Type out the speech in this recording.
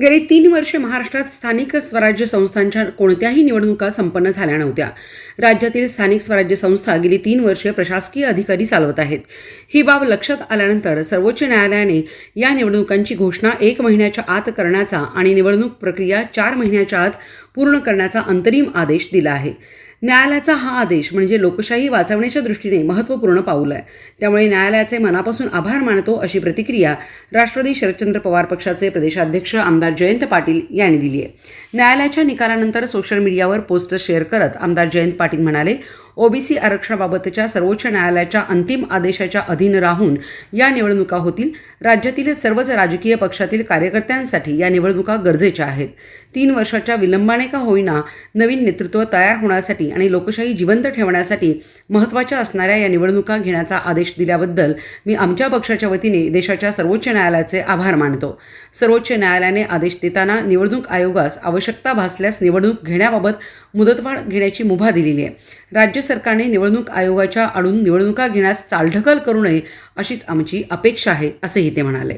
गेली तीन वर्षे महाराष्ट्रात स्थानिक स्वराज्य संस्थांच्या कोणत्याही निवडणुका संपन्न झाल्या नव्हत्या. राज्यातील स्थानिक स्वराज्य संस्था गेली तीन वर्षे प्रशासकीय अधिकारी चालवत आहेत. ही बाब लक्षात आल्यानंतर सर्वोच्च न्यायालयाने या निवडणुकांची घोषणा एक महिन्याच्या आत करण्याचा आणि निवडणूक प्रक्रिया चार महिन्याच्या आत पूर्ण करण्याचा अंतरिम आदेश दिला आहे. न्यायालयाचा हा आदेश म्हणजे लोकशाही वाचवण्याच्या दृष्टीने महत्त्वपूर्ण पाऊल आहे. त्यामुळे न्यायालयाचे मनापासून आभार मानतो अशी प्रतिक्रिया राष्ट्रवादी शरदचंद्र पवार पक्षाचे प्रदेशाध्यक्ष आमदार जयंत पाटील यांनी दिली आहे. न्यायालयाच्या निकालानंतर सोशल मीडियावर पोस्टर शेअर करत आमदार जयंत पाटील म्हणाले ओबीसी आरक्षणाबाबतच्या सर्वोच्च न्यायालयाच्या अंतिम आदेशाच्या अधीन राहून या निवडणुका होतील. राज्यातील सर्वच राजकीय पक्षातील कार्यकर्त्यांसाठी या निवडणुका गरजेच्या आहेत. तीन वर्षाच्या विलंबाने का होईना नवीन नेतृत्व तयार होण्यासाठी आणि लोकशाही जिवंत ठेवण्यासाठी महत्त्वाच्या असणाऱ्या या निवडणुका घेण्याचा आदेश दिल्याबद्दल मी आमच्या पक्षाच्या वतीने देशाच्या सर्वोच्च न्यायालयाचे आभार मानतो. सर्वोच्च न्यायालयाने आदेश देताना निवडणूक आयोगास आवश्यकता भासल्यास निवडणूक घेण्याबाबत मुदतवाढ घेण्याची मुभा दिलेली आहे. राज्य सरकारने निवडणूक आयोगाच्या आडून निवडणुका घेण्यास चालढकल करू नये अशीच आमची अपेक्षा आहे असंही ते म्हणाले.